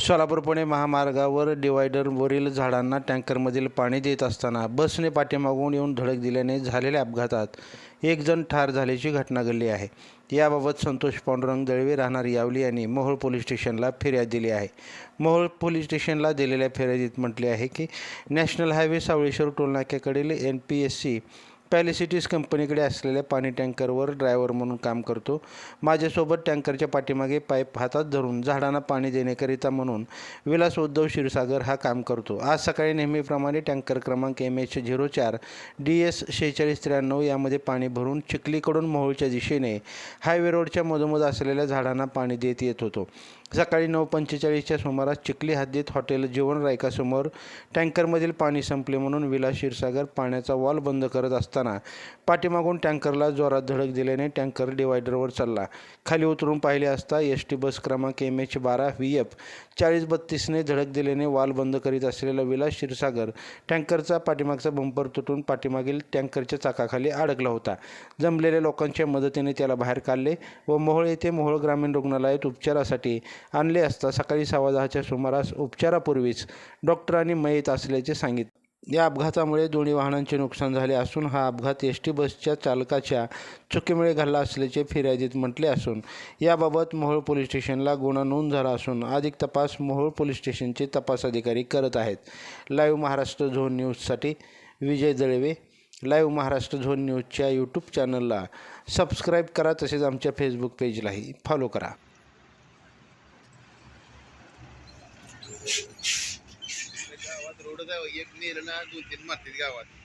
सोलापूर पुणे महामार्गावर डिवायडरवरील झाडांना टँकरमधील पाणी देत असताना बसने पाठीमागून येऊन धडक दिल्याने झालेल्या अपघातात एक जण ठार झाल्याची घटना घडली आहे. याबाबत संतोष पांडुरंग दळवे राहणार यावली यांनी मोहोळ पोलीस स्टेशनला फिर्याद दिली आहे. मोहोळ पोलीस स्टेशनला दिलेल्या फिर्यादीत म्हटले आहे की नॅशनल हायवे सावळेश्वर टोलनाक्याकडील एन पी एस सी पॅलिसिटीज कंपनीकडे असलेल्या पाणी टँकरवर ड्रायव्हर म्हणून काम करतो. माझ्यासोबत टँकरच्या पाठीमागे पाईप हातात धरून झाडांना पाणी देण्याकरिता म्हणून विलास उद्धव क्षीरसागर हा काम करतो. आज सकाळी नेहमीप्रमाणे टँकर क्रमांक एम एच झिरो चार डी एस शेहेचाळीस त्र्याण्णव यामध्ये पाणी भरून चिखलीकडून मोहोळच्या दिशेने हायवे रोडच्या मधोमध असलेल्या झाडांना पाणी देत येत होतो. सकाळी नऊ पंचेचाळीसच्या सुमारास चिखली हद्दीत हॉटेल जीवन रायकासमोर टँकरमधील पाणी संपले म्हणून विलास क्षीरसागर पाण्याचा वॉल बंद करत असताना पाठीमागून टँकरला जोरात धडक दिल्याने टँकर डिवायडरवर चालला. खाली उतरून पाहिले असता एस टी बस क्रमांक एम एच बारा व्ही एफ चाळीस बत्तीसने धडक दिल्याने वॉल बंद करीत असलेला विलास क्षीरसागर टँकरचा पाठीमागचा बंपर तुटून पाठीमागील टँकरच्या चाकाखाली अडकला होता. जमलेल्या लोकांच्या मदतीने त्याला बाहेर काढले व मोहोळ येथे मोहोळ ग्रामीण रुग्णालयात उपचारासाठी आणले असता सकाळी सव्वा दहाच्या सुमारास उपचारापूर्वीच डॉक्टरांनी मयत असल्याचे सांगितले. या अपघातामुळे दोन्ही वाहनांचे नुकसान झाले असून हा अपघात एस टी बसच्या चालकाच्या चुकीमुळे घडला असल्याचे फिर्यादीत म्हटले असून याबाबत मोहोळ पोलीस स्टेशनला गुन्हा नोंद झाला असून अधिक तपास मोहोळ पोलीस स्टेशनचे तपास अधिकारी करत आहेत. लाईव्ह महाराष्ट्र झोन न्यूजसाठी विजय दळवे लाईव्ह महाराष्ट्र झोन न्यूजच्या यूट्यूब चॅनलला सबस्क्राईब करा तसेच आमच्या फेसबुक पेजलाही फॉलो करा. गावात रोड जावं एक नेलं ना दोन तीन मातीत गावात.